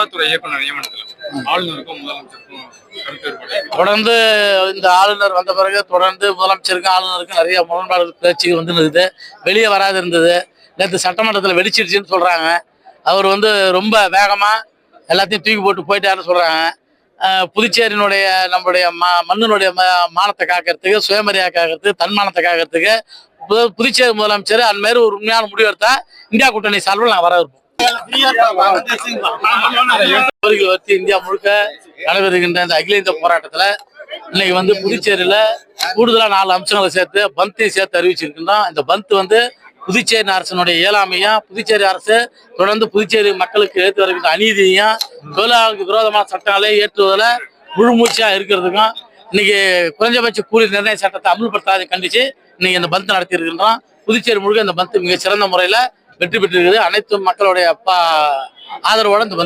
சுகாதாரத்துறை இயக்குனர் நியமனத்தில் ஆளுநருக்கும் முதலமைச்சருக்கும் தொடர்ந்து இந்த ஆளுநர் வந்த பிறகு தொடர்ந்து முதலமைச்சருக்கும் ஆளுநருக்கும் நிறைய முரண்பாடுகள் பேச்சுகள் வந்து இருந்தது வெளியே வராது இருந்தது நேற்று சட்டமன்றத்தில் வெடிச்சிருச்சுன்னு சொல்றாங்க. அவர் வந்து ரொம்ப வேகமா எல்லாத்தையும் தூக்கி போட்டு போயிட்டாருன்னு சொல்றாங்க. புதுச்சேரியினுடைய நம்முடைய ம மண்ணினுடைய ம- மானத்தை காக்கிறதுக்கு சுயமரியாதை காக்கிறதுக்கு தன்மானத்தை காக்கிறதுக்கு புதுச்சேரி முதலமைச்சர் அந்த மாதிரி ஒரு உண்மையான முடிவு எடுத்தா இந்தியா கூட்டணி சார்பில் நாங்கள் வரவேற்போம். இருப்போம் வச்சு இந்தியா முழுக்க நடைபெறுகின்ற இந்த அகில இந்திய போராட்டத்துல இன்னைக்கு வந்து புதுச்சேரியில கூடுதலா நாலு அம்சங்களை சேர்த்து பந்தையும் சேர்த்து அறிவிச்சிருக்கின்றோம். இந்த பந்த் வந்து புதுச்சேரி அரசனுடைய இயலாமையும் புதுச்சேரி அரசு தொடர்ந்து புதுச்சேரி மக்களுக்கு ஏற்று வருகின்ற அநீதியையும் தொழிலாளர்களுக்கு விரோதமான சட்டங்களை ஏற்றுவதில் முழுமூச்சியா இருக்கிறதுக்கும் இன்னைக்கு குறைஞ்சபட்ச கூலி நிர்ணய சட்டத்தை அமல்படுத்தாத கண்டிச்சு இன்னைக்கு இந்த பந்த் நடத்தி இருக்கின்றோம் புதுச்சேரி முழுக்க இந்த பந்த் மிக சிறந்த முறையில வெற்றி பெற்றிருக்கிறது. அனைத்து மக்களுடைய பா- ஆதரவோட இந்த